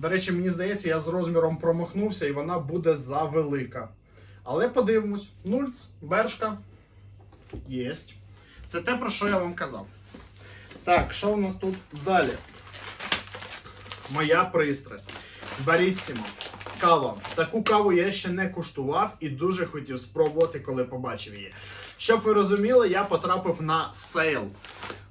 До речі, мені здається, я з розміром промахнувся і вона буде завелика. Але подивимось. Нульц, бершка. Єсть. Це те, про що я вам казав. Так, що в нас тут далі? Моя пристрасть. Баріссімо. Кава. Таку каву я ще не куштував і дуже хотів спробувати, коли побачив її. Щоб ви розуміли, я потрапив на сейл.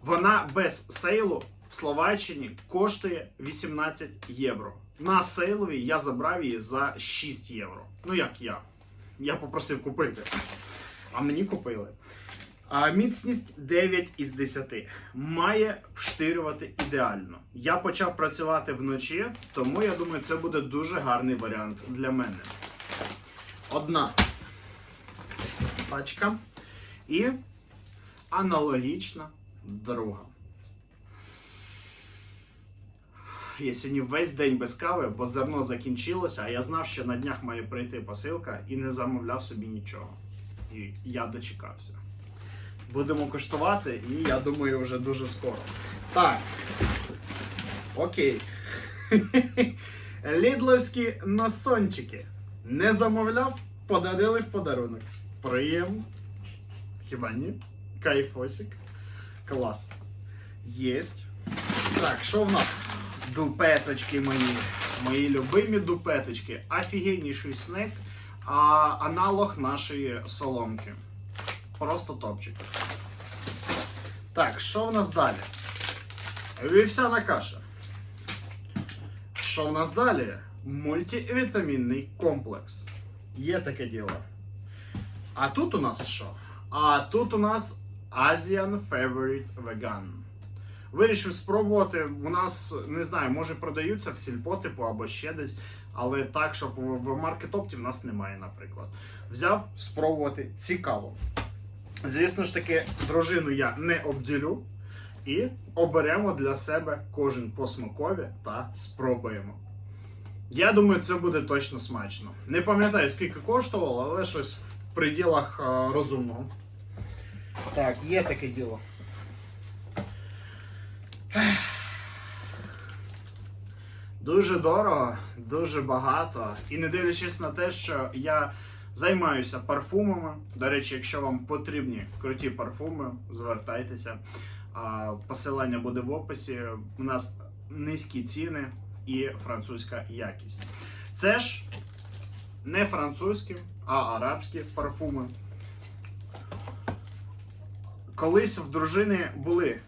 Вона без сейлу в Словаччині коштує 18 євро. На сейлові я забрав її за 6 євро. Ну як я? Я попросив купити. А мені купили. А міцність 9 із 10. Має вштирювати ідеально. Я почав працювати вночі, тому я думаю, це буде дуже гарний варіант для мене. Одна пачка і аналогічна друга. Я сьогодні весь день без кави, бо зерно закінчилося, а я знав, що на днях має прийти посилка і не замовляв собі нічого. І я дочекався. Будемо коштувати, і я думаю, вже дуже скоро. Так. Окей. Лідловські носончики. Не замовляв, подарили в подарунок. Приємно. Хіба ні? Кайфосик. Клас. Єсть. Так, що в нас? Дупеточки мої. Мої любимі дупеточки. Офігенніший снек, а аналог нашої соломки. Просто топчик. Так, що в нас далі? Вівсяна каша. Що в нас далі? Мультивітамінний комплекс. Є таке діло. А тут у нас що? А тут у нас Asian Favorite Vegan. Вирішив спробувати. У нас не знаю, може продаються в сільпо типу або ще десь, але так, щоб в маркетопті в нас немає, наприклад. Взяв спробувати цікаво. Звісно ж таки, дружину я не обділю. І оберемо для себе кожен по смакові та спробуємо. Я думаю, це буде точно смачно. Не пам'ятаю, скільки коштувало, але щось в пределах е, розумного. Так, є таке діло. Дуже дорого, дуже багато. І не дивлячись на те, що я займаюся парфумами. До речі, якщо вам потрібні круті парфуми, звертайтеся. Посилання буде в описі. У нас низькі ціни і французька якість. Це ж не французькі, а арабські парфуми. Колись в дружини були